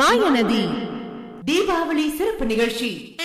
மாயநதி. தீபாவளி சிறப்பு நிகழ்ச்சி.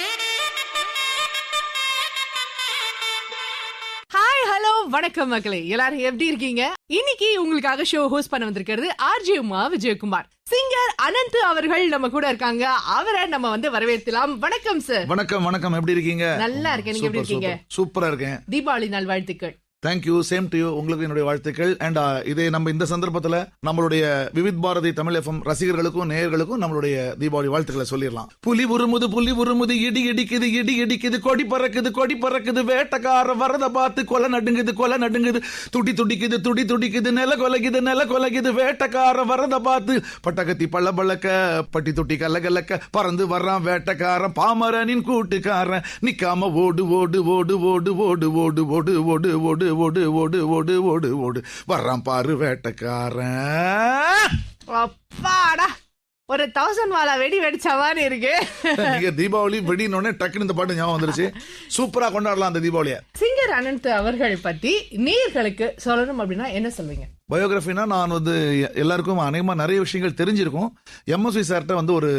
Hi hello வணக்கம் மக்களே. எல்லாரும் எப்படி இருக்கீங்க? இன்னைக்கு உங்களுக்காக ஷோ ஹோஸ்ட் பண்ண வந்திருக்கிறது ஆர்ஜே உமா விஜயகுமார். சிங்கர் அனந்த் அவர்கள் நம்ம கூட இருக்காங்க. அவரை நம்ம வந்து வரவேற்கலாம். வணக்கம் சார் வணக்கம் வணக்கம். எப்படி இருக்கீங்க? நல்லா இருக்கேன். நீங்க எப்படி சூப்பர், இருக்கீங்க? சூப்பர். சூப்பரா இருக்கேன். தீபாவளி நாள் வாழ்த்துக்கள் தேங்க்யூ சேம் டு யூ உங்களுக்கு என்னுடைய வாழ்த்துக்கள் அண்ட் இதே நம்ம இந்த சந்தர்ப்பத்தில் நம்மளுடைய விவித் பாரதி தமிழ் எஃப்எம் ரசிகர்களுக்கும் நேயர்களுக்கும் நம்மளுடைய தீபாவளி வாழ்த்துக்களை சொல்லிடலாம் புலி உருமுது புலி உருமுது இடி இடிக்குது இடி இடிக்குது கொடி பறக்குது கொடி பறக்குது வேட்டக்கார வரத பார்த்து கொலை நடுங்குது கொலை நடுங்குது துடி துடிக்குது துடி துடிக்குது நில கொலைக்குது நில கொலைக்குது வேட்டக்கார வரத பார்த்து பட்டகத்தி பள்ள பழக்க பட்டி தொட்டி கல்ல பறந்து வர்றான் வேட்டக்காரன் பாமரனின் கூட்டுக்காரன் நிக்காம ஓடு ஓடு ஓடு ஓடு ஓடு ஓடு ஓடு ஓடு ஓடு ஓடு ஓடு ஓடு ஓடு ஓடு. வர்றான் பாரு வேட்டக்காரன். அப்பாடா ஒரு தௌசண்ட் வாலா வெடி வெடிச்சவான்னு இருக்கு. நீங்க தீபாவளி வெடினோடனே டக்குன்னு இந்த பாட்டு ஞாபகம் வந்துருச்சு. சூப்பரா கொண்டாடலாம் அந்த தீபாவளியை. சிங்கர் அனந்த் அவர்கள் பத்தி நேயர்களுக்கு சொல்லணும் அப்படின்னா என்ன சொல்வீங்க? பயோகிராஃபினா நான் வந்து எல்லாருக்கும் அநேகமாக நிறைய விஷயங்கள் தெரிஞ்சிருக்கும். எம்எஸ்வி சார்கிட்ட வந்து ஒரு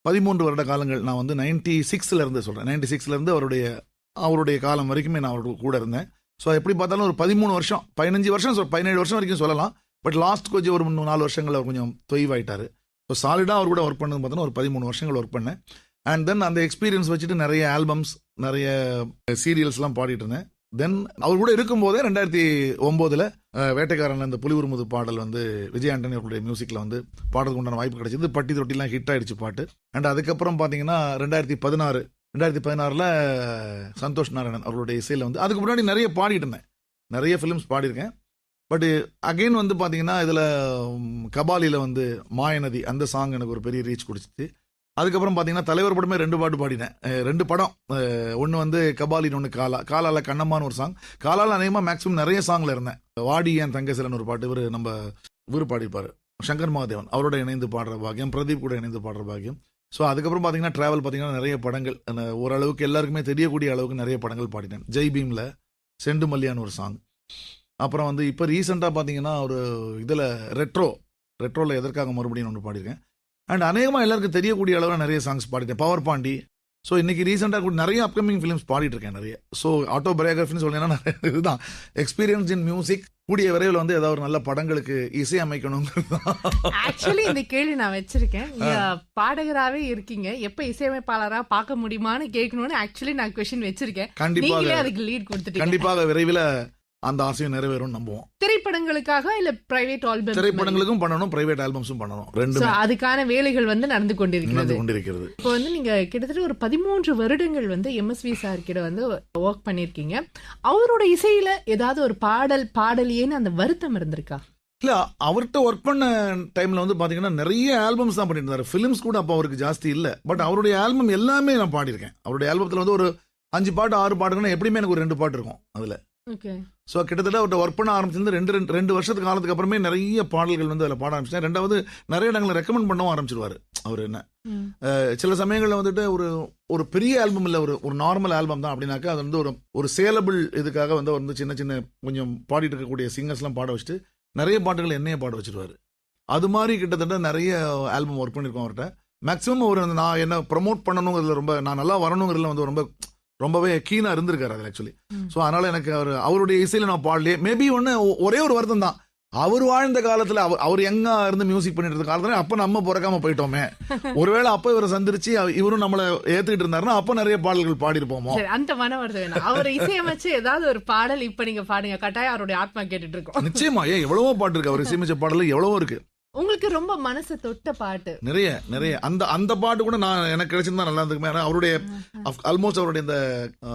பதிமூன்று வருட காலங்கள் நான் வந்து நைன்டி சிக்ஸ்ல இருந்து சொல்றேன். நைன்டி சிக்ஸ்ல இருந்து அவருடைய அவருடைய காலம் வரைக்குமே நான் அவருக்கு கூட இருந்தேன். ஸோ எப்படி பார்த்தாலும் ஒரு பதிமூணு வருஷம் பதினஞ்சு வருஷம் பதினேழு வருஷம் வரைக்கும் சொல்லலாம். பட் லாஸ்ட் கொஞ்சம் ஒரு மூணு நாலு வருஷங்கள் அவர் கொஞ்சம் தொய்வாயிட்டார். ஸோ சாலிடாக அவர் கூட ஒர்க் பண்ணது பார்த்தோன்னா ஒரு பதிமூணு வருஷங்கள் ஒர்க் பண்ணேன். அண்ட் தென் அந்த எக்ஸ்பீரியன்ஸ் வச்சுட்டு நிறைய ஆல்பம்ஸ் நிறைய சீரியல்ஸ்லாம் பாடிட்டு இருந்தேன். தென் அவர் கூட இருக்கும்போதே ரெண்டாயிரத்தி ஒம்போதில் வேட்டைக்காரன் அந்த புலி உருமுது பாடல் வந்து விஜய் ஆண்டனி அவருடைய மியூசிக்கில் வந்து பாடுறதுக்கு உண்டான வாய்ப்பு கிடைச்சது. பட்டி தொட்டிலாம் ஹிட் ஆயிடுச்சு பாட்டு. அண்ட் அதுக்கப்புறம் பார்த்தீங்கன்னா ரெண்டாயிரத்தி பதினாறு ரெண்டாயிரத்தி பதினாறில் சந்தோஷ் நாராயணன் அவருடைய இசையில் வந்து அதுக்கு முன்னாடி நிறைய பாடிட்டு இருந்தேன். நிறைய ஃபிலிம்ஸ் பாடியிருக்கேன். பட் அகைன் வந்து பார்த்தீங்கன்னா இதில் கபாலியில் வந்து மாயநதி அந்த சாங் எனக்கு ஒரு பெரிய ரீச் கொடுத்துச்சு. அதுக்கப்புறம் பார்த்தீங்கன்னா தலைவர் படமே ரெண்டு பாட்டு பாடினேன். ரெண்டு படம். ஒன்று வந்து கபாலின்னு ஒன்று காலா. காலால கண்ணம்மான்னு ஒரு சாங் காலால் அநேகமாக மேக்ஸிமம் நிறைய சாங்ல இருந்தேன். வாடி என் தங்கசிலன் ஒரு பாட்டு இவர் நம்ம இவர் பாடிப்பாரு சங்கர் மகாதேவன். அவரோட இணைந்து பாடுற பாக்கியம் பிரதீப் கூட இணைந்து பாடுற பாக்கியம். ஸோ அதுக்கப்புறம் பார்த்தீங்கன்னா ட்ராவல் பார்த்தீங்கன்னா நிறைய படங்கள். ஓரளவுக்கு எல்லாருக்குமே தெரியக்கூடிய அளவுக்கு நிறைய படங்கள் பாடினேன். ஜெய் பீமில் செண்டு மல்லியான்னு ஒரு சாங் அப்புறம் வந்து இப்போ ரீசெண்டாக பார்த்தீங்கன்னா ஒரு இதில் ரெட்ரோ ரெட்ரோவில் எதற்காக மறுபடியும் ஒன்று பாடியிருக்கேன். அண்ட் அநேகமாக எல்லாருக்கும் தெரியக்கூடிய அளவில் நிறைய சாங்ஸ் பாடிட்டேன். பவர் பாண்டி ஸோ இன்னைக்கு ரீசெண்டாக கூட நிறைய அப்கமிங் ஃபிலிம்ஸ் பாடிட்டு இருக்கேன் நிறைய. ஸோ ஆட்டோ பயோகிராஃபின்னு சொல்லணும்னா நிறைய இதுதான். எக்ஸ்பீரியன்ஸ் இன் மியூசிக் கூடிய விரைவில் வந்து ஏதாவது ஒரு நல்ல படங்களுக்கு இசை அமைக்கணுங்கிறது தான். ஆக்சுவலி இந்த கேள்வி நான் வச்சிருக்கேன். நீங்க பாடகராவே இருக்கீங்க. எப்ப இசையமைப்பாளரா பார்க்க முடியுமான்னு கேட்கணும்னு ஆக்சுவலி நான் கொஸ்டின் வச்சிருக்கேன். கண்டிப்பாக. அதுக்கு லீட் கொடுத்துட்டீங்க. கண்டிப்பாக விரைவில் அந்த ஆசையும் நிறைவேறும் நம்புவோம். திரைப்படங்களுக்காக இல்ல பிரைவேட் ஆல்பம் திரைப்படங்களுக்கும் பண்ணணும் பிரைவேட் ஆல்பம்ஸும் பண்ணணும். ரெண்டுமே அதுக்கான வேலைகள் வந்து நடந்து கொண்டிருக்கிறது. கொண்டிருக்கிறது. இப்போ வந்து நீங்க கிட்டத்தட்ட ஒரு பதிமூன்று வருடங்கள் வந்து எம்எஸ்வி சார் கிட்ட வந்து ஒர்க் பண்ணிருக்கீங்க. அவரோட இசையில ஏதாவது ஒரு பாடல் பாடலியேன்னு அந்த வருத்தம் இருந்திருக்கா? இல்ல அவர்கிட்ட ஒர்க் பண்ண டைம்ல வந்து பாத்தீங்கன்னா நிறைய ஆல்பம்ஸ் தான் பண்ணிட்டு இருந்தாரு. ஃபிலிம்ஸ் கூட அப்போ அவருக்கு ஜாஸ்தி இல்ல. பட் அவருடைய ஆல்பம் எல்லாமே நான் பாடியிருக்கேன். அவருடைய ஆல்பத்துல வந்து ஒரு அஞ்சு பாட்டு ஆறு பாட்டுன்னா எப்படியுமே எனக்கு ஒரு ரெண்டு பாட்டு இருக்கும் அதுல. ஸோ கிட்டத்தட்ட அவர்கிட்ட ஒர்க் பண்ண ஆரம்பிச்சிருந்து ரெண்டு ரெண்டு ரெண்டு வருஷத்துக்கு காலத்துக்கு அப்புறமே நிறைய பாடல்கள் வந்து அதில் பாட ஆரம்பிச்சேன் ரெண்டாவது நிறைய இடங்களை ரெக்கமெண்ட் பண்ணவும் ஆரம்பிச்சிருவாரு அவர் என்ன. சில சமயங்களில் வந்துட்டு ஒரு ஒரு பெரிய ஆல்பம் இல்லை ஒரு ஒரு நார்மல் ஆல்பம் தான் அப்படின்னாக்கா அது வந்து ஒரு ஒரு சேலபிள் இதுக்காக வந்து அவர் வந்து சின்ன சின்ன கொஞ்சம் பாடிட்டு இருக்கக்கூடிய சிங்கர்ஸ்லாம் பாட வச்சுட்டு நிறைய பாட்டுகள் என்னையே பாட வச்சிருவாரு. அது மாதிரி கிட்டத்தட்ட நிறைய ஆல்பம் ஒர்க் பண்ணியிருக்கோம் அவர்கிட்ட. மேக்ஸிமம் ஒரு நான் என்ன ப்ரமோட் பண்ணணுங்கிறதுல ரொம்ப நான் நல்லா வரணுங்கிறதுல வந்து ரொம்ப ரொம்பவே கீனா இருந்திருக்காரு அதில் ஆக்சுவலி. ஸோ அதனால எனக்கு அவர் அவருடைய இசையில நான் பாடலையே. மேபி ஒன்று ஒரே ஒரு வருத்தம் தான். அவர் வாழ்ந்த காலத்துல அவர் அவர் எங்க இருந்து மியூசிக் பண்ணிட்டு இருந்த காலத்துல அப்ப நம்ம பிறக்காம போயிட்டோமே. ஒருவேளை அப்ப இவரை சந்திரிச்சு இவரும் நம்மள ஏத்துக்கிட்டு இருந்தாருன்னா அப்ப நிறைய பாடல்கள் பாடியிருப்போமோ? சரி அந்த மன வேணாம். அவர் இசையமைச்சு ஏதாவது ஒரு பாடல் இப்ப நீங்க பாடுங்க. கட்டாயம் அவருடைய ஆத்மா கேட்டுட்டு இருக்கோம். நிச்சயமா. ஏன் எவ்வளவோ பாட்டு இருக்கு அவர் இசையமைச்ச பாடல் எவ்வளவோ இருக்கு. உங்களுக்கு ரொம்ப மனசு தொட்ட பாட்டு. நிறைய நிறைய. அந்த அந்த பாட்டு கூட நான் எனக்கு கிடைச்சிருந்தா நல்லா இருந்துக்குமே ஏன்னா அவருடைய ஆல்மோஸ்ட் அவருடைய இந்த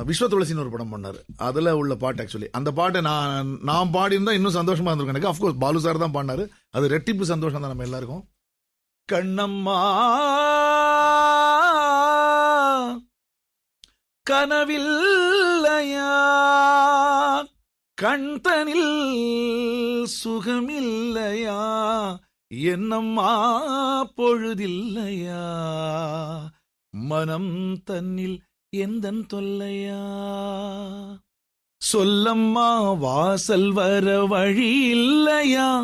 விஸ்வ துளசின்னு ஒரு படம் பண்ணாரு. அதுல உள்ள பாட்டு ஆக்சுவலி அந்த பாட்டை நான் நான் பாடியிருந்தா இன்னும் சந்தோஷமா இருந்திருக்கும் எனக்கு. அஃப்கோர்ஸ் பாலு சார் தான் பாடினாரு. அது ரெட்டிப்பு சந்தோஷம் தான் நம்ம எல்லாருக்கும். கண்ணம்மா கனவில்லையா? கண்தனில் சுகமில்லையா? என்னம்மா பொழுதில்லையா? மனம் தன்னில் எந்தன் தொல்லையா? சொல்லம்மா வாசல் வர வழி இல்லையா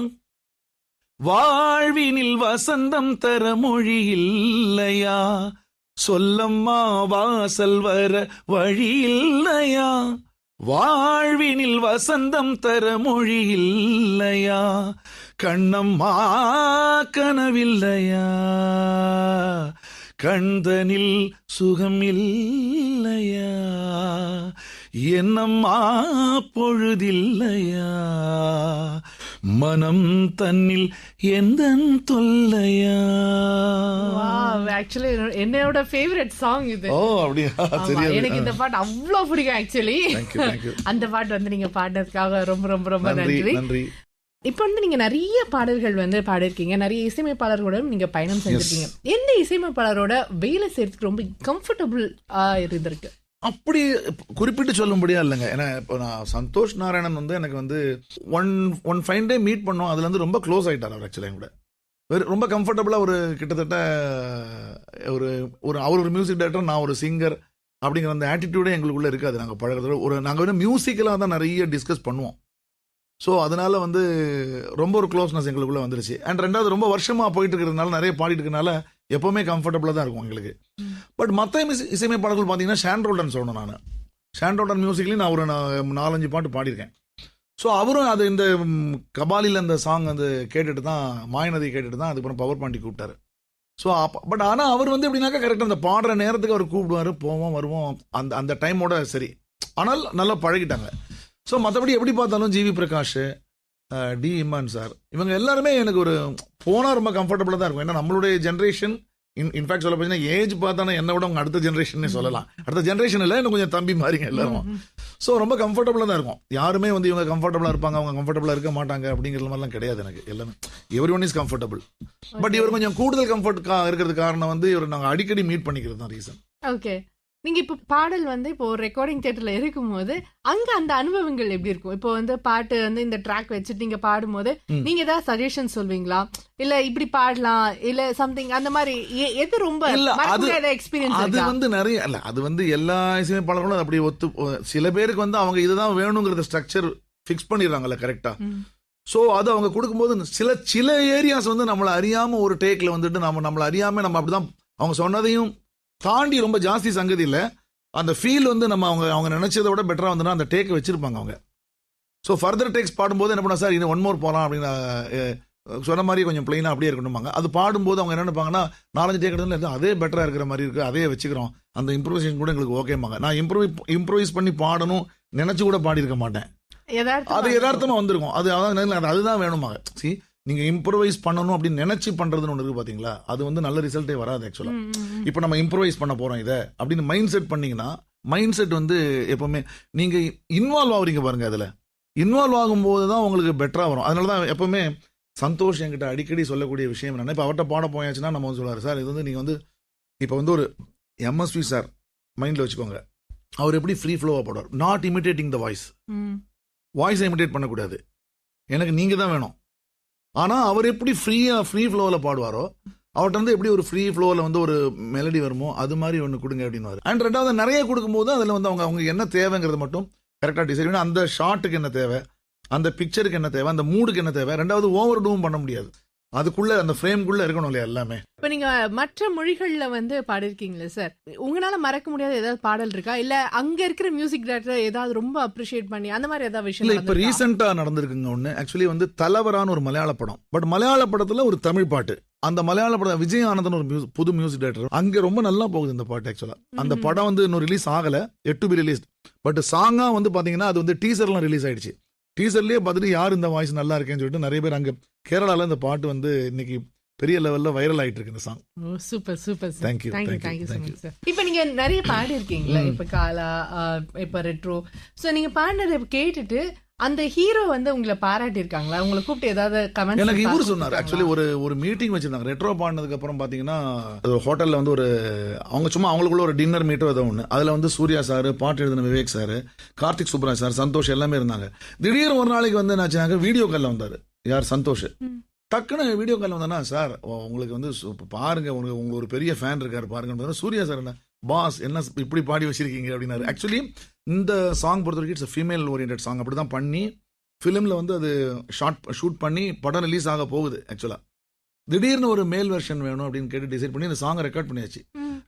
வாழ்வினில் வசந்தம் தர மொழி இல்லையா சொல்லம்மா வாசல் வர வழி இல்லையா வாழ்வினில் வசந்தம் தர மொழி இல்லையா கண்ணம்மா கனவில்லையா? கண்தனில் சுகம் இல்லையா என்னம்மா பொழுதில்லையா? மனம் தன்னில் எந்த தொல்லையா? ஆக்சுவலி என்னோட ஃபேவரட் சாங் இது. ஓ அப்படியா? சரியா எனக்கு இந்த பாட்டு அவ்வளவு பிடிக்கும் ஆக்சுவலி. அந்த பாட்டு வந்து நீங்க பாடினதுக்காக ரொம்ப ரொம்ப ரொம்ப நன்றி. இப்ப வந்து நீங்க நிறைய பாடல்கள் வந்து பாடிருக்கீங்க நிறைய இசையமைப்பாளர்களுடன் நீங்க பயணம் செஞ்சிருக்கீங்க. எந்த இசையமைப்பாளரோட வேலை செய்யறதுக்கு ரொம்ப கம்ஃபர்டபுள் இருந்திருக்கு? அப்படி குறிப்பிட்டு சொல்லும்படியா இல்லைங்க. ஏன்னா இப்போ நான் சந்தோஷ் நாராயணன் வந்து எனக்கு வந்து one one fine day meet பண்ணோம். அதுல இருந்து ரொம்ப க்ளோஸ் ஆயிட்டார் அவர் ஆக்சுவலாக கூட ரொம்ப கம்ஃபர்டபுளாக ஒரு கிட்டத்தட்ட ஒரு ஒரு அவர் ஒரு மியூசிக் டைரக்டர் நான் ஒரு சிங்கர் அப்படிங்கிற அந்த ஆட்டிடியூடே எங்களுக்குள்ள இருக்காது. நாங்கள் பழகிறதோட ஒரு நாங்கள் வந்து மியூசிக்கலாக தான் நிறைய டிஸ்கஸ் பண்ணுவோம். ஸோ அதனால வந்து ரொம்ப ஒரு க்ளோஸ்னஸ் எங்களுக்குள்ளே வந்துருச்சு. அண்ட் ரெண்டாவது ரொம்ப வருஷமாக போயிட்டு இருக்கிறதுனால நிறைய பாடிட்டு இருக்கனால எப்போவுமே கம்ஃபர்டபுளாக தான் இருக்கும் எங்களுக்கு. பட் மற்ற இசை இசையமைப்பாளர்கள் பார்த்தீங்கன்னா ஷான்ரோல்டன் சொல்லணும் நான். ஷான்ரோல்டன் மியூசிக்லேயும் நான் ஒரு நாலஞ்சு பாட்டு பாடியிருக்கேன். ஸோ அவரும் அது இந்த கபாலியில் அந்த சாங் வந்து கேட்டுட்டு தான் மாயநதி கேட்டுட்டு தான் அதுக்கப்புறம் பவர் பாண்டி கூப்பிட்டாரு. ஸோ அப்போ பட் ஆனால் அவர் வந்து எப்படின்னாக்கா கரெக்டாக அந்த பாடுற நேரத்துக்கு அவர் கூப்பிடுவார் போவோம் வருவோம் அந்த அந்த டைமோட சரி. ஆனால் நல்லா பழகிட்டாங்க. ஸோ மற்றபடி எப்படி பார்த்தாலும் GV Prakash D Imman sir. இவங்க எல்லாருமே எனக்கு ஒரு போனால் ரொம்ப கம்ஃபர்டபுளாக தான் இருக்கும். ஏன்னா நம்மளுடைய ஜென்ரேஷன் இன் இன்ஃபேக்ட் சொல்ல போச்சுன்னா ஏஜ் பார்த்தானே என்ன விட உங்க அடுத்த ஜென்ரேஷன் சொல்லலாம். அடுத்த ஜென்ரேஷன் இல்லை இன்னும் கொஞ்சம் தம்பி மாறிங்க எல்லாரும். ஸோ ரொம்ப கம்ஃபர்டபுளாக தான் இருக்கும். யாருமே வந்து இவங்க கம்ஃபர்டபுளாக இருப்பாங்க அவங்க கம்ஃபர்டபுளாக இருக்க மாட்டாங்க அப்படிங்கிற மாதிரிலாம் கிடையாது எனக்கு எல்லாமே. Everyone is comfortable but இவர் கொஞ்சம் கூடுதல் கம்ஃபர்ட் இருக்கிறது காரணம் வந்து இவர் நாங்கள் அடிக்கடி மீட் பண்ணிக்கிறது தான் ரீசன் ஓகே நீங்க இப்ப பாடல் வந்து இப்போ ரெக்கார்டிங் தியேட்டர்ல இருக்கும்போது அங்க அந்த அனுபவங்கள் எப்படி இருக்கும்? இப்போ வந்து பாட்டு வந்து இந்த ட்ராக் வச்சுட்டு நீங்க பாடும்போது. நீங்க ஏதாவது சஜஷன் சொல்வீங்களா? இல்ல இப்படி பாடலாம் இல்ல சம்திங் அந்த மாதிரி எது ரொம்ப எக்ஸ்பீரியன்ஸ் அது வந்து நிறைய இல்ல அது வந்து எல்லா இசையமைப்பாளர்களும் அப்படி ஒத்து சில பேருக்கு வந்து அவங்க இதுதான் வேணுங்கிறத ஸ்ட்ரக்சர் ஃபிக்ஸ் பண்ணிடுறாங்கல்ல கரெக்டா ஸோ அது அவங்க கொடுக்கும்போது சில சில ஏரியாஸ் வந்து நம்மளை அறியாம ஒரு டேக்ல வந்துட்டு நம்ம நம்மளை அறியாம நம்ம அப்படிதான் அவங்க சொன்னதையும் தாண்டி ரொம்ப ஜாஸ்தி சங்கதி இல்ல. அந்த ஃபீல் வந்து நம்ம அவங்க அவங்க நினைச்சதை விட பெட்டரா வந்துன்னா அந்த டேக் வச்சிருப்பாங்க அவங்க. ஸோ ஃபர்தர் டேக்ஸ் பாடும்போது என்ன பண்ணா சார் இன்னும் ஒன் மோர் போகலாம் அப்படின்னு சொன்ன மாதிரி கொஞ்சம் பிளைனா அப்படியே இருக்கணுமாங்க அது பாடும்போது அவங்க என்ன நினைப்பாங்கன்னா நாலஞ்சு டேக் எடுத்து அதே பெட்டரா இருக்கிற மாதிரி இருக்கு அதே வச்சுக்கிறோம். அந்த இம்ப்ரூவைசேஷன் கூட எங்களுக்கு ஓகேமாங்க நான் இம்ப்ரூவ் இம்ப்ரூவைஸ் பண்ணி பாடணும் நினைச்சு கூட பாடியிருக்க மாட்டேன். அது யதார்த்தமா வந்திருக்கும். அது அதான் அது- அதுதான் வேணுமாங்க சி நீங்க இம்ப்ரூவைஸ் பண்ணணும் அப்படின்னு நினைச்சு பண்றதுன்னு ஒன்று இருக்கு பாத்தீங்களா? அது வந்து நல்ல ரிசல்ட்டே வராது ஆக்சுவலா இப்போ நம்ம இம்ப்ரூவைஸ் பண்ண போறோம் இதை அப்படின்னு மைண்ட் செட் பண்ணீங்கன்னா மைண்ட் செட் வந்து எப்பவுமே நீங்க இன்வால்வ் ஆகுறீங்க பாருங்க அதுல. இன்வால்வ் ஆகும்போது தான் உங்களுக்கு பெட்டரா வரும். அதனால தான் எப்பவுமே சந்தோஷ் என்கிட்ட அடிக்கடி சொல்லக்கூடிய விஷயம் என்னன்னா இப்போ அவர்கிட்ட பாட போயாச்சுன்னா நம்ம வந்து சொல்லுவாரு சார் இது வந்து நீங்க வந்து இப்போ வந்து ஒரு எம்எஸ்வி சார் மைண்ட்ல வச்சுக்கோங்க. அவர் எப்படி ஃப்ரீ ஃப்ளோவா பாடுவார்? நாட் இமிட்டேட்டிங் த வாய்ஸ் வாய்ஸை இமிட்டேட் பண்ணக்கூடாது. எனக்கு நீங்க தான் வேணும். ஆனால் அவர் எப்படி ஃப்ரீயாக ஃப்ரீ ஃப்ளோவில் பாடுவாரோ அவர்கிட்ட வந்து எப்படி ஒரு ஃப்ரீ ஃப்ளோவில் வந்து ஒரு மெலடி வருமோ அது மாதிரி ஒன்று கொடுங்க அப்படின்னு அண்ட் ரெண்டாவது நிறைய கொடுக்கும்போது அதில் வந்து அவங்க அவங்க என்ன தேவைங்கிறது மட்டும் கரெக்டாக டிசைட் பண்ணி அந்த ஷாட்டுக்கு என்ன தேவை அந்த பிக்சருக்கு என்ன தேவை அந்த மூடுக்கு என்ன தேவை ரெண்டாவது ஓவர் டூவும் பண்ண முடியாது. அதுக்குள்ள அந்த ஃப்ரேம்குள்ள இருக்கணும் இல்லையா எல்லாமே? இப்ப நீங்க மற்ற மொழிகள்ல வந்து பாடிருக்கீங்களே சார் உங்களால மறக்க முடியாத ஏதாவது பாடல் இருக்கா? இல்ல அங்க இருக்கிற மியூசிக் டைரக்டர் ஏதாவது ரொம்ப அப்ரிஷியேட் பண்ணி அந்த மாதிரி ஏதாவது விஷயம் இல்ல இப்ப? ரீசெண்டா நடந்திருக்குங்க ஒண்ணு. ஆக்சுவலி வந்து தலைவரான ஒரு மலையாள படம். பட் மலையாள படத்துல ஒரு தமிழ் பாட்டு. அந்த மலையாள படம் விஜய் ஆனந்தன் ஒரு புது மியூசிக் டைரக்டர் அங்க ரொம்ப நல்லா போகுது இந்த பாட்டு ஆக்சுவலா அந்த. படம் வந்து இன்னும் ரிலீஸ் ஆகல. எட்டு பி ரிலீஸ் பட் சாங்கா வந்து பாத்தீங்கன்னா அது வந்து டீசர்லாம் ரிலீஸ் ஆயிடுச்சு. டீசர்லயே பார்த்துட்டு யார் இந்த வாய்ஸ் நல்லா இருக்கேன்னு சொல்லிட்டு நிறைய பேர் அங்க கேரளால இந்த பாட்டு வந்து இன்னைக்கு பெரிய லெவல்ல வைரல் ஆயிட்டு இருக்கு இந்த song super super thank you, thank you so thank much sir இப்போ நீங்க நிறைய பாடி இருக்கீங்களா. இப்ப காலா இப்ப ரெட்ரோ சோ நீங்க பாடினதை கேட்டுட்டு அந்த ஹீரோ வந்து உங்களை பாராட்டி இருக்காங்களா உங்களை கூப்பிட்டு ஏதாவது கமெண்ட் எனக்கு இவர் சொன்னார். ஆக்சுவலி ஒரு ஒரு மீட்டிங் வச்சிருந்தாங்க. ரெட்ரோ பாடினதுக்கு அப்புறம் பாத்தீங்கன்னா ஹோட்டல்ல வந்து ஒரு அவங்க சும்மா அவங்களுக்குள்ள ஒரு டின்னர் மீட்டோ ஏதோ ஒன்று அதுல வந்து சூர்யா சார் பாட்டு எழுதின விவேக் சார் கார்த்திக் சுப்ராஜ் சார் சந்தோஷ் எல்லாமே இருந்தாங்க. திடீர்னு ஒரு நாளைக்கு வந்து என்னாச்சுனாக்க வீடியோ கால்ல வந்தாரு. யார்? சந்தோஷ். டக்குன்னு வீடியோ கால் வந்தானா சார் உங்களுக்கு வந்து பாருங்க உங்களுக்கு உங்களுக்கு ஒரு பெரிய ஃபேன் இருக்காரு பாருங்க சூர்யா சார் என்ன பாஸ் என்ன இப்படி பாடி வச்சிருக்கீங்க அப்படின்னாரு. ஆக்சுவலி இந்த சாங் பொறுத்த வரைக்கும் இட்ஸ் ஃபீமேல் ஓரியன்ட் சாங் அப்படி தான் பண்ணி ஃபிலிம்ல வந்து அது ஷார்ட் ஷூட் பண்ணி படம் ரிலீஸ் ஆக போகுது ஆக்சுவலா திடீர்னு ஒரு மேல் வெர்ஷன் வேணும் அப்படின்னு கேட்டு டிசைட் பண்ணி இந்த சாங்கை ரெக்கார்ட் பண்ணியாச்சு.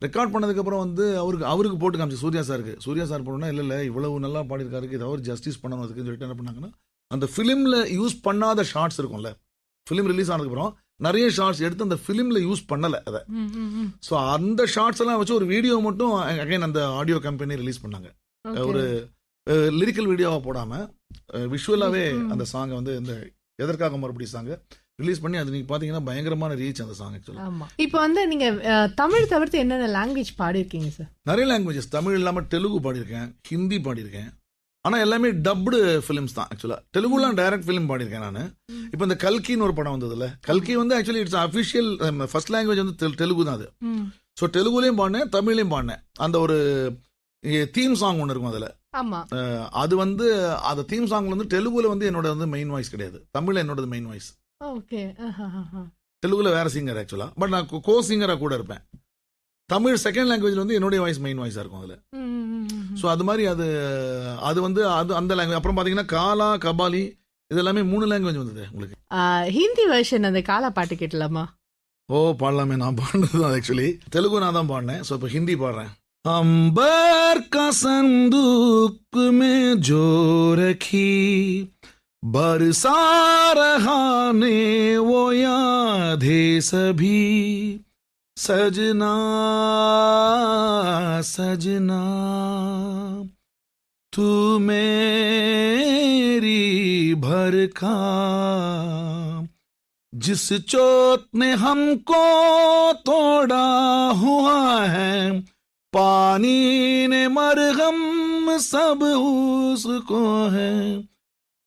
ரெக்கார்ட் பண்ணதுக்கப்புறம் வந்து அவருக்கு அவருக்கு போட்டு காமிச்சு சூர்யா சாருக்கு சூர்யா சார் போனோம்னா இல்லை இல்லை இவ்வளவு நல்லா பாடியிருக்காருக்கு இதை அவர் ஜஸ்டிஸ் பண்ணணும் அதுக்கு சொல்லிட்டு என்ன பண்ணாங்கன்னா அந்த ஃபிலிமில் யூஸ் பண்ணாத ஷார்ட்ஸ் இருக்கும்ல. ஃபிலிம் ரிலீஸ் ஆனதுக்கப்புறம் நிறைய ஷார்ட்ஸ் எடுத்து அந்த ஃபிலிமில் யூஸ் பண்ணலை அதை. ஸோ அந்த ஷார்ட்ஸ் எல்லாம் வச்சு ஒரு வீடியோ மட்டும் அகைன் அந்த ஆடியோ கம்பெனி ரிலீஸ் பண்ணாங்க. ஒரு லிரிக்கல் வீடியோவா போடாம விஷுவலாவே ம். அந்த சாங்கை வந்து இந்த எதற்காக மறுபடி சாங்க ரிலீஸ் பண்ணி அது நீங்க பாத்தீங்கன்னா பயங்கரமான ரீச் அந்த சாங் ஆக்சுவலா இப்போ வந்து நீங்க தமிழ் தவிர்த்து என்னென்ன லாங்குவேஜ் பாடியிருக்கீங்க சார் நிறைய லாங்குவேஜஸ் தமிழ் இல்லாம தெலுங்கு பாடியிருக்கேன் ஹிந்தி பாடியிருக்கேன் ஆனா எல்லாமே டப்டு ஃபிலிம்ஸ் தான் ஆக்சுவலா தெலுங்குலாம் டைரக்ட் ஃபிலிம் பாடியிருக்கேன் நான். இப்போ இந்த கல்கின்னு ஒரு படம் வந்ததுல கல்கி வந்து actually it's official first language வந்து தெலு- தெலுங்கு தான் அது. ஸோ தெலுங்குலையும் பாடினேன் தமிழ்லையும் பாடினேன். அந்த ஒரு தீம் சாங் ஒன்று இருக்கும் அதுல. அது வந்து அந்த தீம் சாங்ல வந்து தெலுங்குல வந்து என்னோட வந்து மெயின் வாய்ஸ் கிடையாது. தமிழ்ல என்னோட மெயின் வாய்ஸ் ஓகே. தெலுங்குல வேற சிங்கர் ஆக்சுவலா பட் நான் கோ சிங்கரா கூட இருப்பேன். தமிழ் செகண்ட் லாங்குவேஜ்ல வந்து என்னுடைய வாய்ஸ் மெயின் வாய்ஸா இருக்கும் அதுல ஸோ அது மாதிரி அது அது வந்து அது அந்த லாங்குவேஜ் அப்புறம் பாத்தீங்கன்னா காலா கபாலி இது எல்லாமே மூணு லாங்குவேஜ் வந்தது உங்களுக்கு ஹிந்தி வெர்ஷன் அந்த காலா பாட்டு கேட்டலாமா ஓ பாடலாமே நான் பாடுறது தான் ஆக்சுவலி தெலுங்கு நான் தான் பாடினேன் ஸோ இப்போ ஹிந்தி பாடுறேன் अंबर का संदूक में जो रखी बरसा रहा ने वो यादें सभी सजना सजना, तू मेरी भरखा, जिस चोट ने हमको तोड़ा हुआ है, पानी ने मरहम सब उसको है।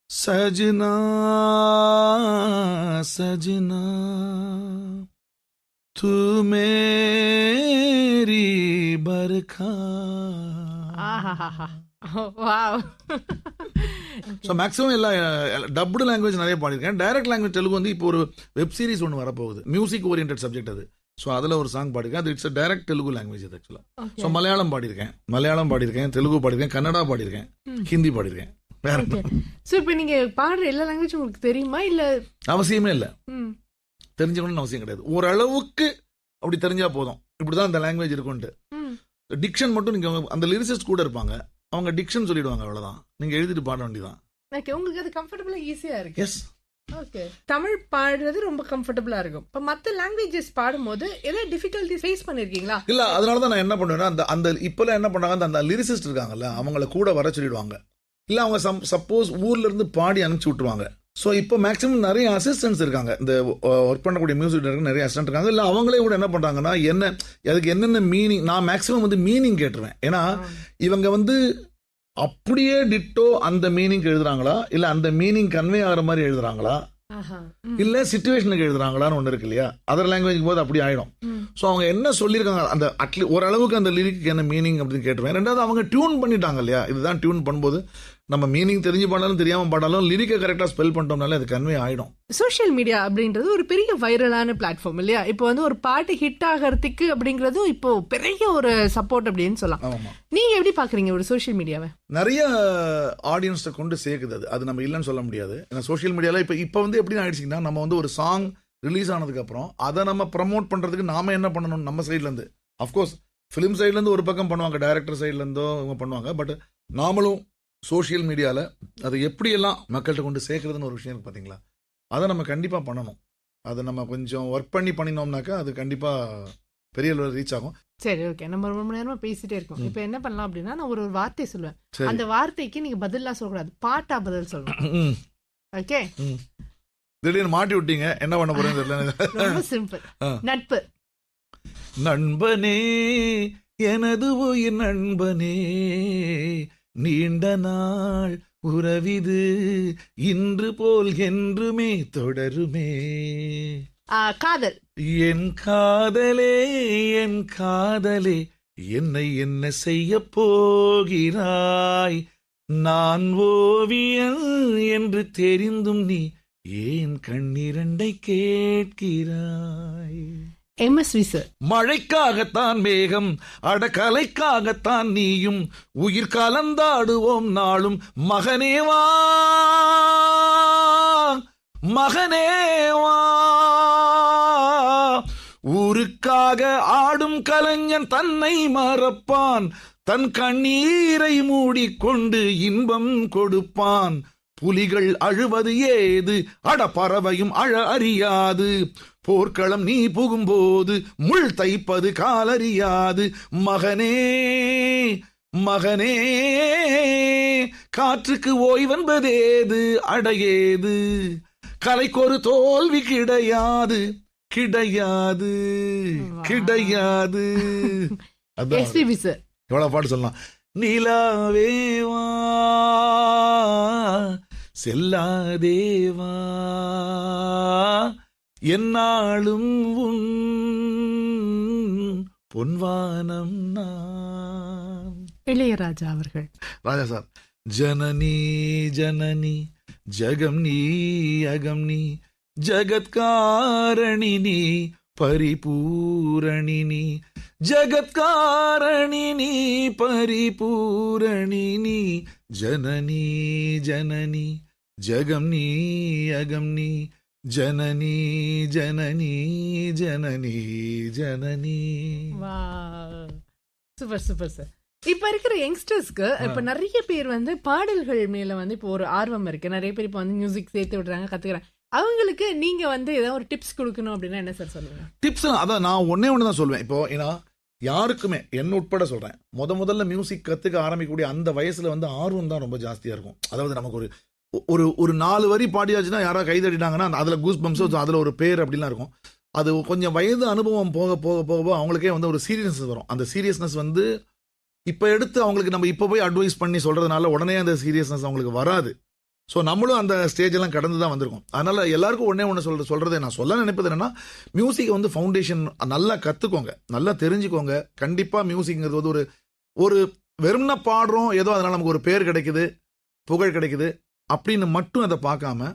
सजना सजना। तू मेरी बरखा ஆஹாஹாஹா. வாவ் ஸோ மேக்ஸிமம் எல்லா டப்டு லாங்குவேஜ் நிறைய பாடியிருக்கேன் டைரக்ட் லாங்குவேஜ் தெலுங்கு வந்து இப்போ ஒரு வெப் சீரிஸ் ஒன்று வரப்போகுது மியூசிக் ஓரியன்ட் சப்ஜெக்ட் அது ஸோ அதில் ஒரு சாங் பாடியிருக்கேன் அது இட்ஸ் டைரக்ட் தெலுங்கு லாங்குவேஜ் அது ஆக்சுவலாக ஸோ மலையாளம் பாடியிருக்கேன் மலையாளம் பாடியிருக்கேன் தெலுங்கு பாடியிருக்கேன் கன்னடா பாடியிருக்கேன் ஹிந்தி பாடியிருக்கேன் வேற ஓகே சோ இப்போ நீங்க பாடுற எல்லா லாங்குவேஜ் உங்களுக்கு தெரியுமா இல்ல அவசியமே இல்லை ம். தெரிஞ்சுக்கணும்னு அவசியம் கிடையாது. ஓரளவுக்கு அப்படி தெரிஞ்சா போதும். இப்படிதான் அந்த லாங்குவேஜ் இருக்கும்ட்டு. டிக்ஷன் மட்டும் நீங்க அந்த லிரிசிஸ்ட் கூட இருப்பாங்க. அவங்க டிக்ஷன் சொல்லிடுவாங்க அவ்வளவுதான். நீங்க எழுதிட்டு பாட வேண்டியதான் உங்களுக்கு அது கம்ஃபர்டபுளா ஈஸியா இருக்கு? எஸ் ஓகே தமிழ் பாடுறது ரொம்ப கம்ஃபர்டபுளா இருக்கும். இப்ப மத்த லாங்குவேஜஸ் பாடும்போது ஏதாவது டிஃபிகல்ட்டி ஃபேஸ் பண்ணிருக்கீங்களா? இல்ல அதனாலதான் நான் என்ன பண்ணுவேன்னா அந்த அந்த இப்பெல்லாம் என்ன பண்ணாங்க அந்த அந்த லிரிசிஸ்ட் இருக்காங்கல்ல அவங்கள கூட வர சொல்லிடுவாங்க. இல்ல அவங்க சப்போஸ் ஊர்ல இருந்து பாடி அனுப்பிச்சு விட்டுருவாங்க. ஸோ இப்போ மேக்ஸிமம் நிறைய அசிஸ்டன்ஸ் இருக்காங்க. இந்த ஒர்க் பண்ணக்கூடிய மியூசிக் டைரக்டர் நிறைய அசிஸ்டன்ட் இருக்காங்க. இல்லை அவங்களே கூட என்ன பண்றாங்கன்னா என்ன அதுக்கு என்னென்ன மீனிங் நான் மேக்ஸிமம் வந்து மீனிங் கேட்டுருவேன். ஏன்னா இவங்க வந்து அப்படியே டிட்டோ அந்த மீனிங் எழுதுறாங்களா? இல்ல அந்த மீனிங் கன்வே ஆகிற மாதிரி எழுதுறாங்களா? இல்ல சுச்சுவேஷனுக்கு எழுதுறாங்களான்னு ஒன்று இருக்கு இல்லையா? அதர் லாங்குவேஜ் போது அப்படி ஆயிடும். ஸோ அவங்க என்ன சொல்லியிருக்காங்க அந்த அட்லி ஓரளவுக்கு அந்த லிரிக்கு என்ன மீனிங் அப்படின்னு கேட்டுருவேன். ரெண்டாவது அவங்க டியூன் பண்ணிட்டாங்க இல்லையா? இதுதான் டியூன் பண்ணும்போது நம்ம மீனிங் தெரிஞ்சு பாடாலும் தெரியாம பாடாலும் லிரிக்கை கரெக்டாக ஸ்பெல் பண்ணிட்டோம்னாலே அது கன்வே ஆயிடும். சோஷியல் மீடியா அப்படின்றது ஒரு பெரிய வைரலான பிளாட்ஃபார்ம் இல்லையா? இப்போ வந்து ஒரு பாட்டு ஹிட் ஆகிறதுக்கு அப்படிங்கிறது இப்போ பெரிய ஒரு சப்போர்ட் அப்படின்னு சொல்லலாம். ஆமாம் நீங்க எப்படி பாக்குறீங்க ஒரு சோஷியல் மீடியாவை நிறைய ஆடியன்ஸை கொண்டு சேர்க்குது அது. அது நம்ம இல்லைன்னு சொல்ல முடியாது. ஏன்னா சோஷியல் மீடியாவில் இப்போ இப்போ வந்து எப்படி ஆயிடுச்சுன்னா நம்ம வந்து ஒரு சாங் ரிலீஸ் ஆனதுக்கப்புறம் அதை நம்ம ப்ரமோட் பண்ணுறதுக்கு நாம என்ன பண்ணணும்? நம்ம சைட்லேருந்து அஃப்கோர்ஸ் ஃபிலிம் சைட்லேருந்து ஒரு பக்கம் பண்ணுவாங்க டைரக்டர் சைட்லேருந்தோ இவங்க பண்ணுவாங்க பட் நாமளும் சோஷியல் மீடியாவில் அதை எப்படியெல்லாம் மக்கள்கிட்ட கொண்டு சேர்க்குறதுன்னு ஒரு விஷயம் இருக்கு பார்த்தீங்களா அதை நம்ம கண்டிப்பாக பண்ணணும். அதை நம்ம கொஞ்சம் ஒர்க் பண்ணி பண்ணினோம்னாக்கா அது கண்டிப்பாக பெரிய லெவல் ரீச் ஆகும். சரி ஓகே நம்ம ரொம்ப மணி நேரமா பேசிட்டே இருக்கோம். இப்போ என்ன பண்ணலாம் அப்படின்னா நான் ஒரு ஒரு வார்த்தை சொல்லுவேன். அந்த வார்த்தைக்கு நீங்க பதிலாம் சொல்லக்கூடாது. பாட்டா பதில் சொல்லணும். ஓகே. திடீர்னு மாட்டி விட்டீங்க. என்ன பண்ண போறேன்னு தெரியல. ரொம்ப சிம்பிள். நட்பு. நண்பனே எனது உயிர் நண்பனே நீண்ட நாள் உறவிது இன்று போல் என்றுமே தொடருமே. ஆ, காதல். என் காதலே என் காதலே என்னை என்ன செய்ய போகிறாய்? நான் ஓவியன் என்று தெரிந்தும் நீ ஏன் கண்ணிரண்டை கேட்கிறாய்? எம்எஸ்வி சார் மழைக்காகத்தான் மேகம் அடக்கலைக்காகத்தான் நீயும். உயிர் கலந்தாடுவோம் நாளும் மகனேவா மகனேவா ஊருக்காக ஆடும் கலைஞன் தன்னை மறப்பான். தன் கண்ணீரை மூடிக்கொண்டு இன்பம் கொடுப்பான். புலிகள் அழுவது ஏது? அட பறவையும் அழ அறியாது. போர்க்களம் நீ புகும்போது முள் தைப்பது காலறியாது. மகனே மகனே காற்றுக்கு ஓய்வென்பதேது? அடையேது. கலைக்கொரு தோல்வி கிடையாது. கிடையாது. கிடையாது. எவ்வளவு பாட்டு சொல்லலாம்? நிலாவேவா செல்லாதேவா என்னாலும் உன் பொன்வானம் நான் இளையராஜா அவர்கள். ராஜா சார் ஜனனி ஜனனி ஜகம் நீ அகம் நீ ஜகத்காரணி நீ பரிபூரணி நீ நீ பரிபூரணி நீ ஜனனி ஜனனி ஜகம் நீ அகம் நீ ஜனனி ஜனனி ஜனனி ஜனனி. Super super sir. இப்ப இருக்கிற யங்ஸ்டர்ஸ்க்கு இப்ப நிறைய பேர் வந்து பாடல்கள் மேல வந்து இப்போ ஒரு ஆர்வம் இருக்கு. நிறைய பேர் இப்ப வந்து மியூசிக் சேர்த்து விடுறாங்க கத்துக்கிறாங்க. அவங்களுக்கு நீங்க வந்து ஏதாவது ஒரு டிப்ஸ் கொடுக்கணும் அப்படின்னா என்ன சார் சொல்லுங்க டிப்ஸ் அதான் நான் ஒன்னே ஒன்று தான் சொல்லுவேன். இப்போ ஏன்னா யாருக்குமே என்ன உட்பட சொல்றேன் முத முதல்ல மியூசிக் கத்துக்க ஆரம்பிக்கக்கூடிய அந்த வயசுல வந்து ஆர்வம் தான் ரொம்ப ஜாஸ்தியா இருக்கும். அதாவது நமக்கு ஒரு ஒரு ஒரு நாலு வரி பாடியாச்சுன்னா யாராவது கை தட்டிட்டாங்கன்னா அந்த- அதுல கூஸ் பம்ப்ஸ் அதுல ஒரு பேர் அப்படிலாம் இருக்கும். அது கொஞ்சம் வயது அனுபவம் போக போக போக போக அவங்களுக்கே வந்து ஒரு சீரியஸ்னஸ் வரும். அந்த சீரியஸ்னஸ் வந்து இப்போ எடுத்து அவங்களுக்கு நம்ம இப்போ போய் அட்வைஸ் பண்ணி சொல்றதுனால உடனே அந்த சீரியஸ்னஸ் அவங்களுக்கு வராது. ஸோ நம்மளும் அந்த ஸ்டேஜ் எல்லாம் கடந்து தான் வந்திருக்கோம். அதனால் எல்லாருக்கும் ஒன்றே ஒன்று சொல்ற சொல்கிறது நான் சொல்ல நினைப்பது என்னென்னா மியூசிக் வந்து ஃபவுண்டேஷன் நல்லா கற்றுக்கோங்க நல்லா தெரிஞ்சுக்கோங்க. கண்டிப்பாக மியூசிக்ங்கிறது வந்து ஒரு ஒரு வெறும்னா பாடுறோம் ஏதோ அதனால் நமக்கு ஒரு பேர் கிடைக்குது புகழ் கிடைக்குது அப்படின்னு மட்டும் அதை பார்க்காம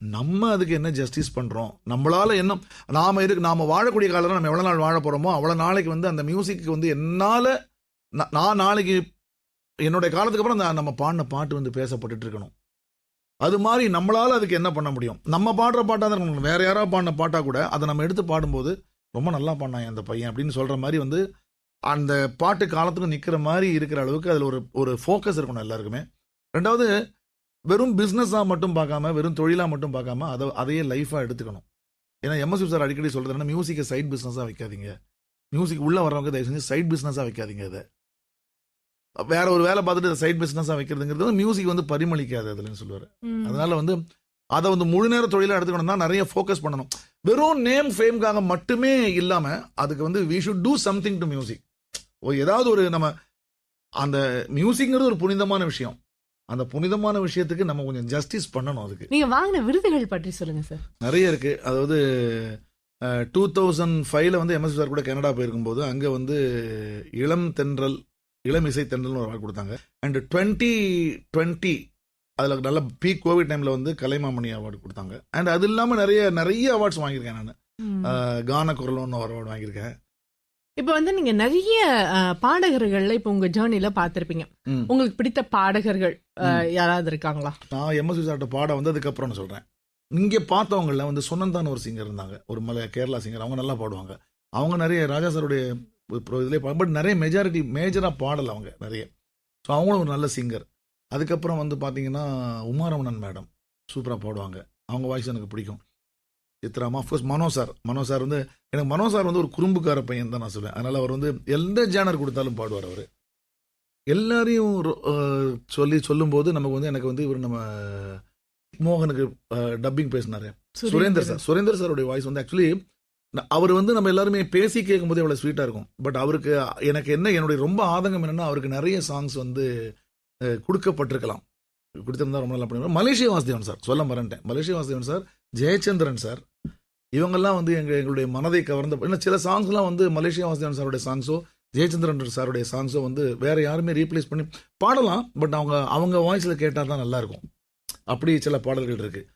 நம்ம அதுக்கு என்ன ஜஸ்டிஸ் பண்ணுறோம் நம்மளால் என்ன நாம் இருக்கு நாம் வாழக்கூடிய காலத்தில் நம்ம எவ்வளோ நாள் வாழ போகிறோமோ அவ்வளோ நாளைக்கு வந்து அந்த மியூசிக்கு வந்து என்னால் நான் நாளைக்கு என்னுடைய காலத்துக்கு அப்புறம் அந்த நம்ம பாடின பாட்டு வந்து பேசப்பட்டுட்டு இருக்கணும். அது மாதிரி நம்மளால அதுக்கு என்ன பண்ண முடியும்? நம்ம பாடுற பாட்டா தான் இருக்கணும். வேற யாராவது பாடின பாட்டா கூட அதை நம்ம எடுத்து பாடும்போது ரொம்ப நல்லா பண்ணான் அந்த பையன் அப்படின்னு சொல்ற மாதிரி வந்து அந்த பாட்டு காலத்துக்கும் நிற்கிற மாதிரி இருக்கிற அளவுக்கு அதில் ஒரு ஒரு ஃபோக்கஸ் இருக்கணும் எல்லாருக்குமே. ரெண்டாவது வெறும் பிஸ்னஸாக மட்டும் பார்க்காம வெறும் தொழிலாக மட்டும் பார்க்காம அதை அதையே லைஃபாக எடுத்துக்கணும். ஏன்னா எம்எஸ்யூ சார் அடிக்கடி சொல்கிறது என்ன மியூசிக்கை சைட் பிஸ்னஸாக வைக்காதீங்க. மியூசிக் உள்ள வரவங்க தயவு செஞ்சு சைட் பிஸ்னஸாக வைக்காதீங்க அதை வேற ஒரு வேலை பார்த்துட்டு சைட் பிஸ்னஸாக வைக்கிறதுங்கிறது வந்து மியூசிக் வந்து பரிமளிக்காது அதுலன்னு சொல்லுவார். அதனால வந்து அதை வந்து முழு நேர தொழிலாக எடுத்துக்கணும்னா நிறைய ஃபோக்கஸ் பண்ணணும். வெறும் நேம் ஃபேம்காக மட்டுமே இல்லாம அதுக்கு வந்து we should do something to music ஏதாவது ஒரு நம்ம அந்த மியூசிக்ங்கிறது ஒரு புனிதமான விஷயம். அந்த புனிதமான விஷயத்துக்கு நம்ம கொஞ்சம் ஜஸ்டிஸ் பண்ணணும் அதுக்கு. நீங்க வாங்கின விருதுகள் பற்றி சொல்லுங்க சார். நிறைய இருக்கு. அதாவது டூ தௌசண்ட் ஃபைவ்ல வந்து எம்எஸ்சி சார் கூட கனடா போயிருக்கும்போது அங்க வந்து இளம் தென்றல் இளம் இசை தென்றல்னு ஒரு அவார்டு கொடுத்தாங்க. அண்ட் டுவெண்ட்டி டுவெண்ட்டி அதில் நல்ல பீக் கோவிட் டைம்ல வந்து கலைமாமணி அவார்டு கொடுத்தாங்க. அண்ட் அது இல்லாமல் நிறைய நிறைய அவார்ட்ஸ் வாங்கியிருக்கேன் நான். கான குரல்னு ஒரு அவார்டு வாங்கியிருக்கேன். இப்ப வந்து நீங்க நிறைய பாடகர்கள்ல இப்ப உங்க ஜேர்னில பாத்திருப்பீங்க. உங்களுக்கு பிடித்த பாடகர்கள் யாராவது இருக்காங்களா? நான் எம்எஸ்சி சார்ட்ட பாட வந்ததுக்கு அப்புறம் சொல்றேன். இங்கே பார்த்தவங்கள வந்து சுனந்தான ஒரு சிங்கர் இருந்தாங்க. ஒரு மலை கேரளா சிங்கர் அவங்க நல்லா பாடுவாங்க. அவங்க நிறைய ராஜா சாருடைய இதுலேயே பட் நிறைய மெஜாரிட்டி மேஜராக பாடல அவங்க நிறைய. ஸோ அவங்களும் ஒரு நல்ல சிங்கர் அதுக்கப்புறம் வந்து பார்த்தீங்கன்னா உமாரமணன் மேடம் சூப்பராக பாடுவாங்க. அவங்க வாய்ஸ் எனக்கு பிடிக்கும். சித்ராமா of course Mano sir Mano sir வந்து எனக்கு மனோ சார் வந்து ஒரு குறும்புக்கார பையன் தான் நான் சொல்லுவேன். அதனால அவர் வந்து எந்த ஜேனர் கொடுத்தாலும் பாடுவார் அவர். எல்லாரையும் சொல்லி சொல்லும்போது நமக்கு வந்து எனக்கு வந்து இவர் நம்ம மோகனுக்கு டப்பிங் பேசினாரு. சுரேந்தர் சார் சுரேந்தர் சாருடைய வாய்ஸ் வந்து ஆக்சுவலி அவர் வந்து நம்ம எல்லாருமே பேசி கேட்கும்போது எவ்வளவு ஸ்வீட்டா இருக்கும். பட் அவருக்கு எனக்கு என்ன என்னுடைய ரொம்ப ஆதங்கம் என்னன்னா அவருக்கு நிறைய சாங்ஸ் வந்து கொடுக்கப்பட்டிருக்கலாம். கொடுத்திருந்தா ரொம்ப நல்லா பண்ணுவோம் மலேசிய வாசுதேவன் சார் சொல்ல மறந்துட்டேன். Malaysia Vasudevan sir Jayachandran sir இவங்கெல்லாம் வந்து எங்க எங்களுடைய மனதை கவர்ந்த இன்னும் சில சாங்ஸ்லாம் வந்து மலேசிய வாசுதேவன் சாருடைய சாங்ஸோ ஜெயச்சந்திரன் சாருடைய சாங்ஸோ வந்து வேற யாருமே ரீப்ளேஸ் பண்ணி பாடலாம். பட் அவங்க அவங்க வாய்ஸ்ல கேட்டால் தான் நல்லா இருக்கும். அப்படி சில பாடல்கள் இருக்குது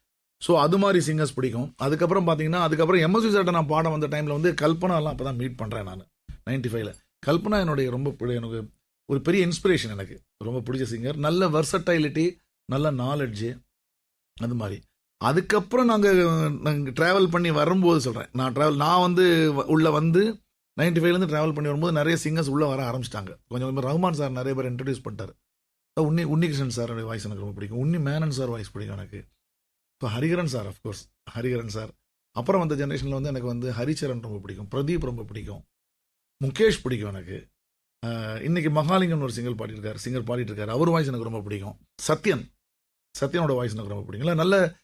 ஸோ அது மாதிரி சிங்கர்ஸ் பிடிக்கும். அதுக்கப்புறம் பார்த்தீங்கன்னா அதுக்கப்புறம் எம்எஸ்வி சார்ட்ட நான் பாடம் வந்த டைமில் வந்து கல்பனாலாம் அப்போ தான் மீட் பண்ணுறேன் நான். நைன்டி ஃபைவ்ல கல்பனா என்னுடைய ரொம்ப பிடி- எனக்கு ஒரு பெரிய இன்ஸ்பிரேஷன் எனக்கு. ரொம்ப பிடிச்ச சிங்கர் நல்ல வெர்சடைலிட்டி நல்ல நாலெட்ஜு அது மாதிரி. அதுக்கப்புறம் நாங்கள் நாங்கள் ட்ராவல் பண்ணி வரும்போது சொல்கிறேன் நான் ட்ராவல் நான் வந்து உள்ளே வந்து நைன்டி ஃபைவ்லேருந்து ட்ராவல் பண்ணி வரும்போது நிறைய சிங்கர்ஸ் உள்ளே வர ஆரம்பிச்சிட்டாங்க. கொஞ்சம் கொஞ்சம் ரஹ்மான் சார் நிறைய பேர் இன்ட்ரடியூஸ் பண்ணிட்டார். உன்னி உன்னிகிருஷ்ணன் சாருடைய வாய்ஸ் எனக்கு ரொம்ப பிடிக்கும். உன்னி மேனன் சார் வாய்ஸ் பிடிக்கும் எனக்கு. இப்போ Hariharan sir of course Hariharan sir அப்புறம் வந்த ஜென்ரேஷனில் வந்து எனக்கு வந்து ஹரிச்சரன் ரொம்ப பிடிக்கும். பிரதீப் ரொம்ப பிடிக்கும். முகேஷ் பிடிக்கும் எனக்கு. இன்னைக்கு மகாலிங்கம் ஒரு சிங்கர் பாடியிருக்காரு. சிங்கர் பாடிட்டு இருக்காரு அவர் வாய்ஸ் எனக்கு ரொம்ப பிடிக்கும். சத்யன் சத்யனோட வாய்ஸ் எனக்கு ரொம்ப பிடிக்கும். இல்ல, நல்ல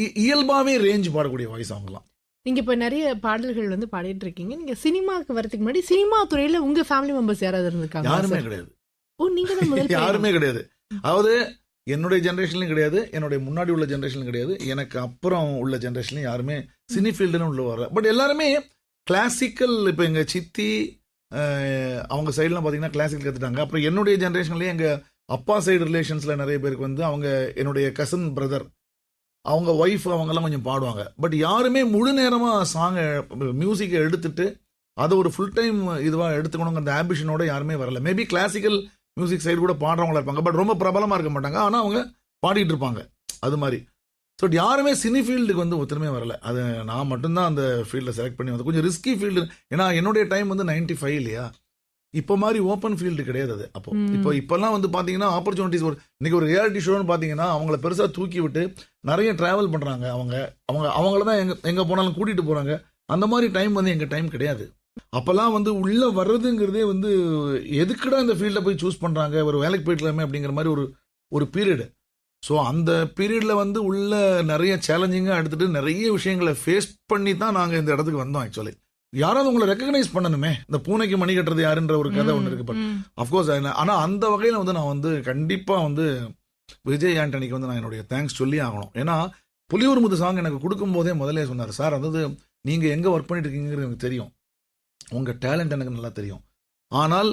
இ- இயல்பாவே ரேஞ்ச் பாடக்கூடிய வாய்ஸ் அவங்கலாம். நீங்க இப்ப நிறைய பாடல்கள் வந்து பாடிட்டு இருக்கீங்க நீங்க சினிமாக்கு வரதுக்கு முன்னாடி சினிமா துறையில உங்க ஃபேமிலி மெம்பர்ஸ் யாராவது இருந்திருக்காங்க யாருமே கிடையாது. ஓ நீங்க தான் முதல் பையனா? யாருமே கிடையாது. அதாவது என்னுடைய ஜென்ரேஷன்லையும் கிடையாது என்னுடைய முன்னாடி உள்ள ஜென்ரேஷன்லையும் கிடையாது எனக்கு அப்புறம் உள்ள ஜென்ரேஷன்லையும் யாருமே சினி ஃபீல்டுன்னு உள்ள வர பட் எல்லாருமே கிளாசிக்கல் இப்போ எங்கள் சித்தி அவங்க சைட்லாம் பார்த்தீங்கன்னா கிளாசிக்கல் கற்றுட்டாங்க அப்புறம் என்னுடைய ஜென்ரேஷன்லேயே எங்கள் அப்பா சைடு ரிலேஷன்ஸில் நிறைய பேருக்கு வந்து அவங்க என்னுடைய கசன் பிரதர் அவங்க ஒய்ஃப் அவங்கெல்லாம் கொஞ்சம் பாடுவாங்க. பட் யாருமே முழு நேரமாக சாங்கை மியூசிக்கை எடுத்துட்டு அதை ஒரு ஃபுல் டைம் இதுவாக எடுத்துக்கணுங்கிற அந்த ஆம்பிஷனோட யாருமே வரல. மேபி கிளாசிக்கல் மியூசிக் சைடு கூட பாடுறவங்களா இருப்பாங்க. பட் ரொம்ப பிரபலமாக இருக்க மாட்டாங்க. ஆனால் அவங்க பாடிட்டு இருப்பாங்க. அது மாதிரி. ஸோ யாருமே சினி ஃபீல்டுக்கு வந்து ஒருத்தருமே வரல. அது நான் மட்டும்தான் அந்த ஃபீல்டில் செலக்ட் பண்ணி வந்து கொஞ்சம் ரிஸ்கி ஃபீல்டு ஏன்னா என்னுடைய டைம் வந்து நைன்டி ஃபைவ் இல்லையா? இப்போ மாதிரி ஓப்பன் ஃபீல்டு கிடையாது அது அப்போ. இப்போ இப்போல்லாம் வந்து பார்த்தீங்கன்னா ஆப்பர்ச்சுனிட்டிஸ் ஒரு இன்னைக்கு ஒரு ரியாலிட்டி ஷோன்னு பார்த்தீங்கன்னா அவங்கள பெருசாக தூக்கி விட்டு நிறைய டிராவல் பண்ணுறாங்க அவங்க. அவங்க அவங்கள தான் எங்க எங்கே போனாலும் கூட்டிகிட்டு போகிறாங்க அந்த மாதிரி டைம் வந்து எங்கள் டைம் கிடையாது. அப்போல்லாம் வந்து உள்ளே வர்றதுங்கிறதே வந்து எதுக்குடா இந்த ஃபீல்டில் போய் சூஸ் பண்ணுறாங்க ஒரு வேலைக்கு போயிடலாமே அப்படிங்கிற மாதிரி ஒரு ஒரு பீரியடு ஸோ அந்த பீரியடில் வந்து உள்ள நிறைய சேலஞ்சிங்காக எடுத்துட்டு நிறைய விஷயங்களை ஃபேஸ் பண்ணி தான் நாங்கள் இந்த இடத்துக்கு வந்தோம் ஆக்சுவலி யாராவது உங்களை ரெக்கக்னைஸ் பண்ணணுமே? இந்த பூனைக்கு மணி கட்டுறது யாருன்ற ஒரு கதை ஒன்று இருக்கு பட். அஃப்கோர்ஸ் ஆனா அந்த வகையில வந்து நான் வந்து கண்டிப்பா வந்து விஜய் ஆண்டனிக்கு வந்து நான் என்னுடைய தேங்க்ஸ் சொல்லி ஆகணும். ஏன்னா புலியூர் முது சாங் எனக்கு கொடுக்கும் போதே முதல்ல சொன்னார் சார் அதாவது நீங்க எங்க ஒர்க் பண்ணிட்டு இருக்கீங்கிறது எனக்கு தெரியும். உங்கள் டேலண்ட் எனக்கு நல்லா தெரியும். ஆனால்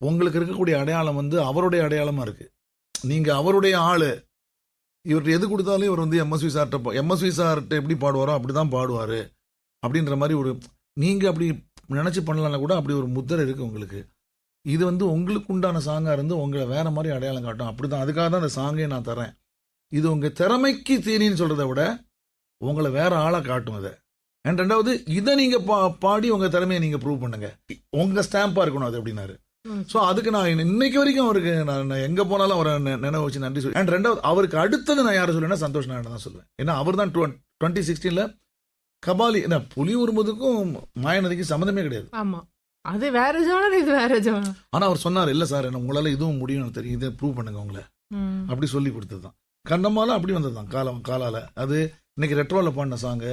உங்களுக்கு இருக்கக்கூடிய அடையாளம் வந்து அவருடைய அடையாளமாக இருக்குது நீங்கள் அவருடைய ஆள். இவர் எது கொடுத்தாலும் இவர் வந்து எம்எஸ்வி சார்கிட்ட எம்எஸ்வி சார்கிட்ட எப்படி பாடுவாரோ அப்படிதான் பாடுவார். அப்படின்ற மாதிரி ஒரு நீங்கள் அப்படி நினச்சி பண்ணலன்னா கூட அப்படி ஒரு முத்திரை இருக்குது உங்களுக்கு. இது வந்து உங்களுக்கு உண்டான சாங்காக இருந்து உங்களை வேற மாதிரி அடையாளம் காட்டும். அப்படி தான் அதுக்காக தான் அந்த சாங்கே நான் தரேன் இது உங்கள் திறமைக்கு தீனின்னு சொல்கிறத விட உங்களை வேறு ஆளாக காட்டும் அதை. அண்ட் ரெண்டாவது இதை நீங்க பா- பாடி உங்க திறமையை நீங்க ப்ரூவ் பண்ணுங்க. உங்க ஸ்டாம்பா இருக்கணும் அது அப்படின்னாரு. ஸோ அதுக்கு நான் இன்னைக்கு வரைக்கும் அவருக்கு நான் எங்க போனாலும் அவரை நினைவு வச்சு நன்றி சொல்லி அண்ட் ரெண்டாவது அவருக்கு அடுத்தது நான் யாரை சொல்லுவேன்னா சந்தோஷ் நாராயணன் தான் சொல்லுவேன். ஏன்னா அவர் தான் டுவெண்ட்டி சிக்ஸ்டீன்ல கபாலி என்ன புலி உருமுதுக்கும் மாயநதிக்கும் சம்மந்தமே கிடையாது. ஆமா. அது வேற ஜானர் இது வேற ஜானர். ஆனா அவர் சொன்னார் இல்ல சார் என்ன உங்களால இதுவும் முடியும் தெரியும் இதை ப்ரூவ் பண்ணுங்க உங்களை. அப்படி சொல்லி கொடுத்ததுதான். கண்ணம்மால அப்படி வந்ததுதான் காலம் காலால. அது இன்னைக்கு ரெட்ரோல பாடின சாங்கு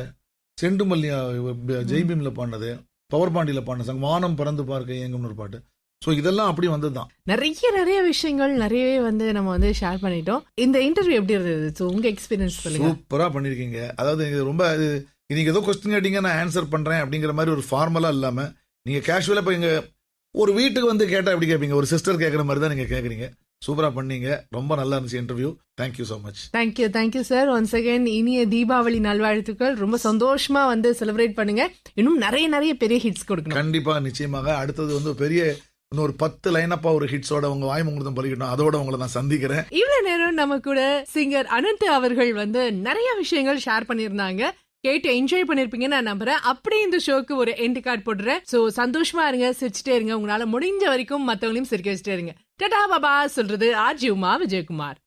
செண்டுமல்லியா ப- ஜெய்பீம்ல பாடினது பவர் பாண்டியில பாடின சாங் வானம் பறந்து பார்க்க ஏங்கும்னு ஒரு பாட்டு. ஸோ இதெல்லாம் அப்படி வந்ததுதான். நிறைய நிறைய விஷயங்கள் நிறையவே வந்து நம்ம வந்து ஷேர் பண்ணிட்டோம். இந்த இன்டர்வியூ எப்படி இருந்தது? So, உங்க எக்ஸ்பீரியன்ஸ் சொல்லுங்க. சூப்பரா பண்ணிருக்கீங்க. அதாவது இது ரொம்ப இது நீங்க ஏதோ கொஸ்டின் கேட்டீங்க நான் ஆன்சர் பண்றேன் அப்படிங்கிற மாதிரி ஒரு ஃபார்மலா இல்லாம நீங்க கேஷுவலா இப்ப இங்க ஒரு வீட்டுக்கு வந்து கேட்டா எப்படி கேட்பீங்க? ஒரு சிஸ்டர் கேட்குற மாதிரி தான் நீங்க கேக்குறீங்க சூப்பரா பண்ணீங்க. ரொம்ப நல்லா இருந்துச்சு interview thank you so much thank you thank you sir once again இனிய தீபாவளி நல்வாழ்த்துக்கள். ரொம்ப சந்தோஷமா வந்து செலிப்ரேட் பண்ணுங்க. இன்னும் நிறைய நிறைய பெரிய ஹிட்ஸ் கொடுக்கணும். கண்டிப்பா நிச்சயமாக. அடுத்தது வந்து பெரிய இன்னும் ஒரு பத்து லைனப்பா ஒரு ஹிட்ஸோட உங்க வாய் முகூர்த்தம் பலிக்கட்டும். அதோட உங்களை நான் சந்திக்கிறேன். இவ்வளவு நேரம் நம்ம கூட சிங்கர் அனந்த் அவர்கள் வந்து நிறைய விஷயங்கள் ஷேர் பண்ணியிருந்தாங்க. கேட்டு என்ஜாய் பண்ணிருப்பீங்கன்னு நான் நம்புறேன். அப்படியே இந்த ஷோக்கு ஒரு எண்ட் கார்டு போடுறேன் சோ சந்தோஷமா இருங்க சிரிச்சுட்டே இருங்க. உங்களால முடிஞ்ச வரைக்கும் மத்தவங்களையும் சிரிக்க வச்சுட்டே இருங்க. டடா பாபா சொல்றது ஆர்ஜி உமா விஜயகுமார்.